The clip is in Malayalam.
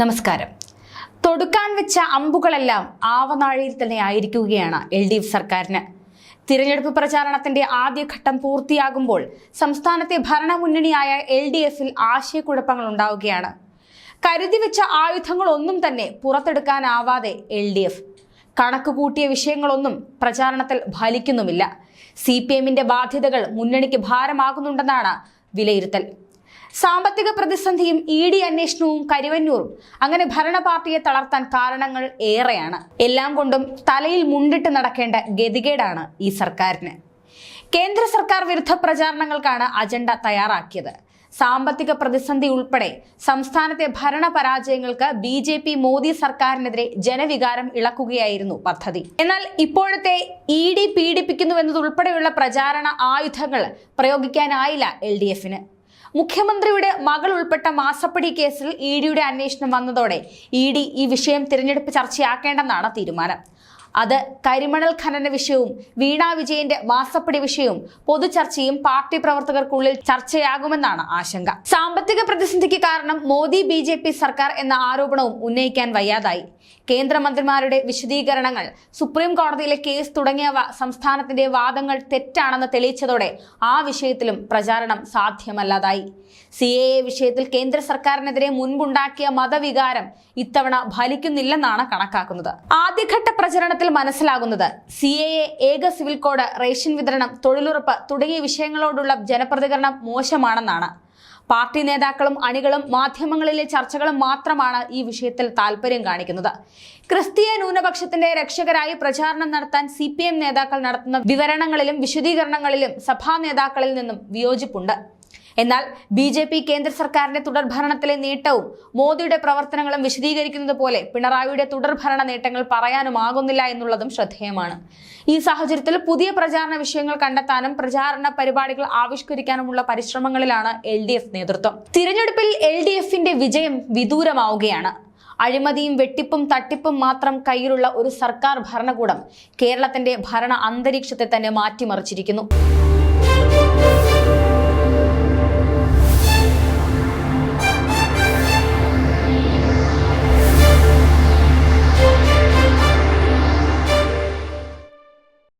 നമസ്കാരം. തൊടുക്കാൻ വെച്ച അമ്പുകളെല്ലാം ആവനാഴിയിൽ തന്നെ ആയിരിക്കുകയാണ് എൽ ഡി എഫ് സർക്കാരിന്. തിരഞ്ഞെടുപ്പ് പ്രചാരണത്തിന്റെ ആദ്യഘട്ടം പൂർത്തിയാകുമ്പോൾ സംസ്ഥാനത്തെ ഭരണമുന്നണിയായ എൽ ഡി എഫിൽ ആശയക്കുഴപ്പങ്ങൾ ഉണ്ടാവുകയാണ്. കരുതി വെച്ച ആയുധങ്ങളൊന്നും തന്നെ പുറത്തെടുക്കാനാവാതെ എൽ ഡി എഫ് കണക്ക് കൂട്ടിയ വിഷയങ്ങളൊന്നും പ്രചാരണത്തിൽ ഫലിക്കുന്നുമില്ല. സി പി എമ്മിന്റെ ബാധ്യതകൾ മുന്നണിക്ക് ഭാരമാകുന്നുണ്ടെന്നാണ് വിലയിരുത്തൽ. സാമ്പത്തിക പ്രതിസന്ധിയും ഇ ഡി അന്വേഷണവും കരുവന്നൂറും. അങ്ങനെ ഭരണ പാർട്ടിയെ തളർത്താൻ കാരണങ്ങൾ ഏറെയാണ്. എല്ലാം കൊണ്ടും തലയിൽ മുണ്ടിട്ട് നടക്കേണ്ട ഗതികേടാണ് ഈ സർക്കാരിന്. കേന്ദ്ര സർക്കാർ വിരുദ്ധ പ്രചാരണങ്ങൾക്കാണ് അജണ്ട തയ്യാറാക്കിയത്. സാമ്പത്തിക പ്രതിസന്ധി ഉൾപ്പെടെ സംസ്ഥാനത്തെ ഭരണ പരാജയങ്ങൾക്ക് ബി ജെ പി മോദി സർക്കാരിനെതിരെ ജനവികാരം ഇളക്കുകയായിരുന്നു പദ്ധതി. എന്നാൽ ഇപ്പോഴത്തെ ഇ ഡി പീഡിപ്പിക്കുന്നുവെന്നതുൾപ്പെടെയുള്ള പ്രചാരണ ആയുധങ്ങൾ പ്രയോഗിക്കാനായില്ല എൽ ഡി എഫിന്. മുഖ്യമന്ത്രിയുടെ മകൾ ഉൾപ്പെട്ട മാസപ്പടി കേസിൽ ഇ ഡിയുടെ അന്വേഷണം വന്നതോടെ ഇ ഡി ഈ വിഷയം തിരഞ്ഞെടുപ്പ് ചർച്ചയാക്കേണ്ടെന്നാണ് തീരുമാനം. അത് കരിമണൽ ഖനന വിഷയവും വീണാ വിജയന്റെ വാസപ്പടി വിഷയവും പൊതുചർച്ചയും പാർട്ടി പ്രവർത്തകർക്കുള്ളിൽ ചർച്ചയാകുമെന്നാണ് ആശങ്ക. സാമ്പത്തിക പ്രതിസന്ധിക്ക് കാരണം മോദി ബി സർക്കാർ എന്ന ആരോപണവും ഉന്നയിക്കാൻ വയ്യാതായി. കേന്ദ്രമന്ത്രിമാരുടെ വിശദീകരണങ്ങൾ സുപ്രീം കോടതിയിലെ കേസ് തുടങ്ങിയവ സംസ്ഥാനത്തിന്റെ വാദങ്ങൾ തെറ്റാണെന്ന് തെളിയിച്ചതോടെ ആ വിഷയത്തിലും പ്രചാരണം സാധ്യമല്ലാതായി. സി എ വിഷയത്തിൽ കേന്ദ്ര സർക്കാരിനെതിരെ മുൻപുണ്ടാക്കിയ മതവികാരം ഇത്തവണ ഫലിക്കുന്നില്ലെന്നാണ് കണക്കാക്കുന്നത്. ആദ്യഘട്ട പ്രചരണത്തിൽ മനസ്സിലാകുന്നത്. സി എ എ ഏക സിവിൽ കോഡ് റേഷൻ വിതരണം തൊഴിലുറപ്പ് തുടങ്ങിയ വിഷയങ്ങളോടുള്ള ജനപ്രതികരണം മോശമാണെന്നാണ്. പാർട്ടി നേതാക്കളും അണികളും മാധ്യമങ്ങളിലെ ചർച്ചകളും മാത്രമാണ് ഈ വിഷയത്തിൽ താല്പര്യം കാണിക്കുന്നത്. ക്രിസ്തീയ ന്യൂനപക്ഷത്തിന്റെ രക്ഷകരായി പ്രചാരണം നടത്താൻ സി നേതാക്കൾ നടത്തുന്ന വിവരണങ്ങളിലും വിശദീകരണങ്ങളിലും സഭാ നേതാക്കളിൽ നിന്നും വിയോജിപ്പുണ്ട്. എന്നാൽ ബി ജെ പി കേന്ദ്ര സർക്കാരിന്റെ തുടർഭരണത്തിലെ നേട്ടവും മോദിയുടെ പ്രവർത്തനങ്ങളും വിശദീകരിക്കുന്നത് പോലെ പിണറായിയുടെ തുടർഭരണ നേട്ടങ്ങൾ പറയാനുമാകുന്നില്ല എന്നുള്ളതും ശ്രദ്ധേയമാണ്. ഈ സാഹചര്യത്തിൽ പുതിയ പ്രചാരണ വിഷയങ്ങൾ കണ്ടെത്താനും പ്രചാരണ പരിപാടികൾ ആവിഷ്കരിക്കാനുമുള്ള പരിശ്രമങ്ങളിലാണ് എൽ ഡി എഫ് നേതൃത്വം. തിരഞ്ഞെടുപ്പിൽ എൽ ഡി എഫിന്റെ വിജയം വിദൂരമാവുകയാണ്. അഴിമതിയും വെട്ടിപ്പും തട്ടിപ്പും മാത്രം കയ്യിലുള്ള ഒരു സർക്കാർ ഭരണകൂടം കേരളത്തിന്റെ ഭരണ അന്തരീക്ഷത്തെ തന്നെ മാറ്റിമറിച്ചിരിക്കുന്നു.